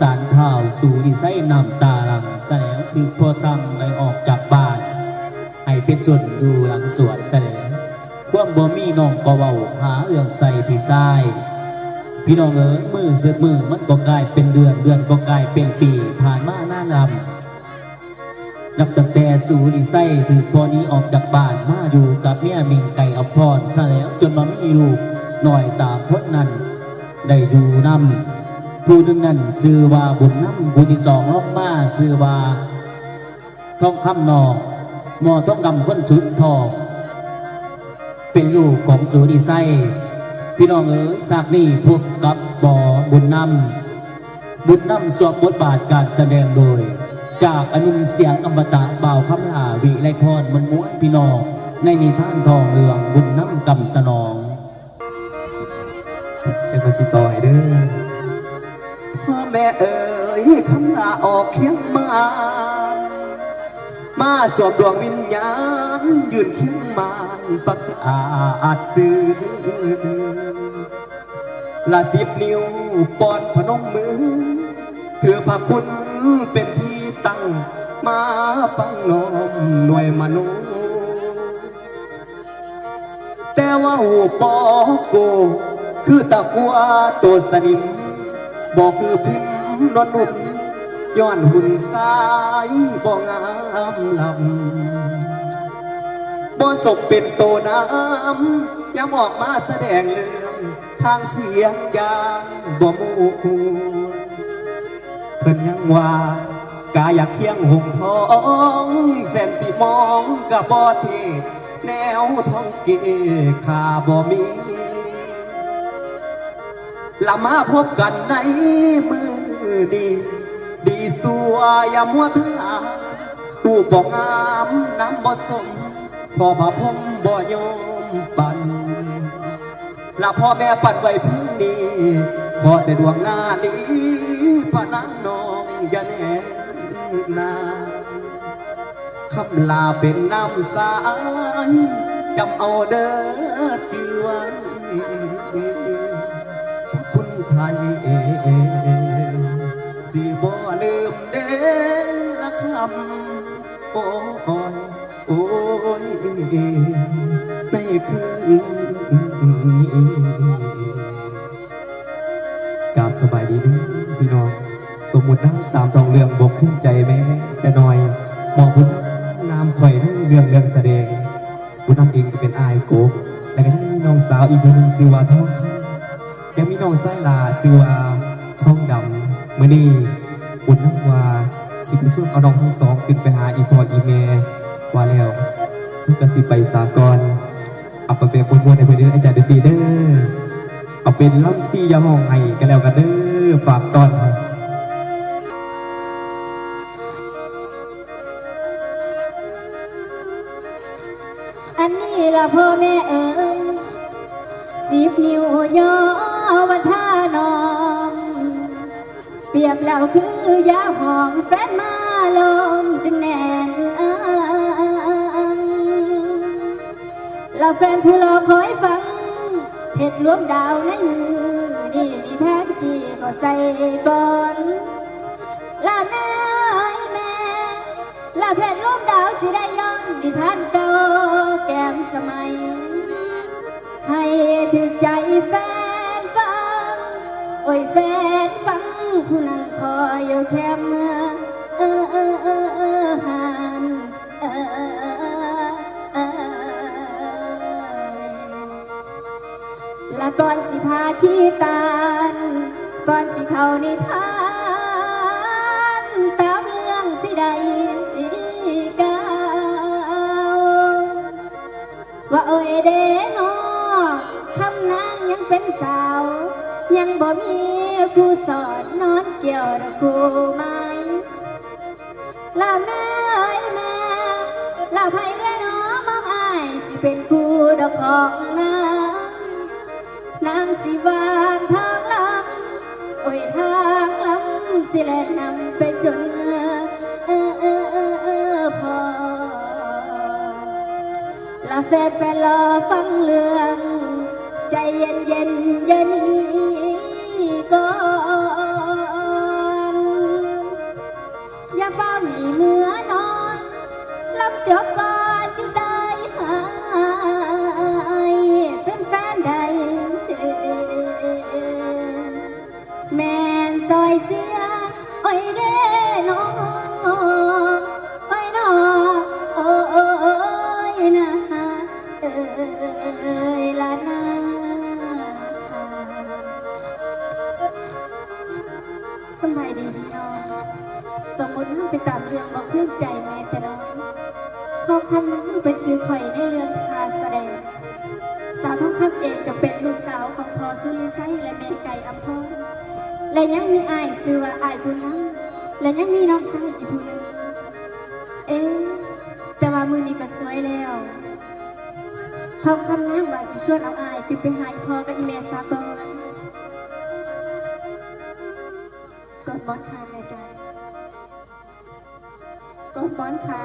สารเท้าสู่ดีไซน์นำตาลังแสลงคือพอซ้ำไลออกจากบ้านให้เป็นส่วนดูหลังสวนแสลงความบ่มีน้องก็เว้าหาเอื้องใส่พี่ชาย พี่น้องเอ๋ยมือเสือมือมันก็กลายเป็นเดือนเดือนก็กลายเป็นปีผ่านมาหน้านำนับตั้งแต่สู่ดีไซน์ถือพอนี้ออกจากบ้านมาอยู่กับเมียมิงไก่อภพรซะแล้วจนมามีลูกหน่อยสามคนนั้นได้อยู่นำ ผู้หนึ่งนั้นชื่อว่าบุญน้ำผู้ที่สองลงมาชื่อว่าทองคำนองหมอทองดำคนชุดทองเป็นลูกของสูดีไซพี่น้องเอ๋ยสากนี่พบกับบ่อบุญน้ำบุญน้ำสวมบทบาทการแสดงโดย จากอนุมเสียงอมตะบ่าวคำลาวิไลพรมันม้วนพี่น้องในนิทานทองเรืองบุญน้ำกำสนองจะมาสิต่อยเด้อ แม่เอ๋ยคำลาออกเคียงมา มาสวมดวงวิญญาณยืนเคียงมานปักอาจซื้อละสิบนิ้วปอนพนมมือถือพระคุณเป็นที่ตั้งมาฟังน้อมหน่วยมนุษย์แต่ว่าหูปอโก คือตะกัวตัวสนิม บอกคือพิมพ์นวลนุ่มย้อนหุ่นสายบ่งามลำบ่สมเป็นโตน้ำยังออกมาแสดงเรื่องทางเสียงยางบ่มูเพิ่นยังว่ากาอยากเคียงหงทองแสนสีมองกับบอที่แนวท้องเกขาบ่มี ละมาพบกันในมือดี ดีสัวยามัวทาผู้บอกงามน้ำบ่สมพอพระพมบ่ยอมปันละพ่อแม่ปันไว้เพิ่งนี้ขอแต่ดวงหน้าลีพระนางน้องอย่าแน่นาคำลาเป็นน้ำสายจำเอาเด้อจือไว้คุ ไทยเอสิบ่ลืมเด้ละคำโอ้ยโอ้ยในคืนนี้กราบสบายดีด้วยพี่น้อง สมมุตินั่งตามตองเรื่องบกขึ้นใจแม่แต่น้อยมองคุณนามข่อยนั่งเรื่องเรื่องแสดงคุณนำเองก็เป็นอายโกแล้วก็นั่งน้องสาวอีกคนหนึ่งชื่อว่าทองคำ ยังมีน้องไส้ลาซิวาท้องดำมือนี่บุญนักว่าสิไปส่วนเอาน้องทั้งสองขึ้นไปหาอีพออีเมว่าแล้วมันก็สิไปสากลเอาไปเป็นคนมวนในเพื่อนอาจารย์ดนตรีเด้อเอาเป็นล่ำซี่ยาห้องไห้กันแล้วกันเด้อฝากตอนอันนี้ละพ่อแม่เอ๋ยสิบนิ้วย่อ วันท่านอม เปรียบแล้วคือยาหอมแฟนมาลมจึงแน่นอังแล้วแฟนผู้รอคอยฟังเพชรรวมดาวในมือนี่นี่แทนจีก็ใส่ก่อนลาแม่เอ้ยแม่ลาเพชรร่มดาวสิได้ย้อนดิท่านเก่าแก้มสมัย ให้ถึกใจแฟน โอ้ยแฟนฟังผู้นั้นคอยอยู่แค่เมื่อเออเออเออเออหันเออเออเออเออและก่อนสิพาขี้ตานก่อนสิเข้านิทานตามเรื่องสิใดกาวว่าเอ้ยเดนอคำนางยังเป็นสาว ยังบ่มีครูสอนนอนเกี่ยวดอกครูไหมลาแม่เอ้แม่ลาไผ่เดนอมองอายสิเป็นครูดอกของนางนางสิวางทางลำโอ้ยทางลำสิแลนำไปจนเออเออเออเออพอละแฟนแฟนรอฟังเรื่อง ใจเย็นเย็นๆอย่าหนี้ ก่ สมมตินั่งไปตามเรื่องบอกเพื่อนใจแม่แต่น้องทองคำนั้นไปซื้อข่อยในเรื่องทาแสดง สาวทองคำเองก็เป็นลูกสาวของพ่อสุริไซและแม่ไก่อัมพรและยังมีอายซื้อว่าอายบุญน้ำและยังมีน้องชายอีกผู้หนึ่งเอ๊ะแต่ว่ามือนี้ก็สวยแล้วทองคำนางว่าสิชวนเอาอายติดไปหาอีพ่อกับอีแม่ซาก่อนกดบอนคาแม่จ้ะ กดบอนคา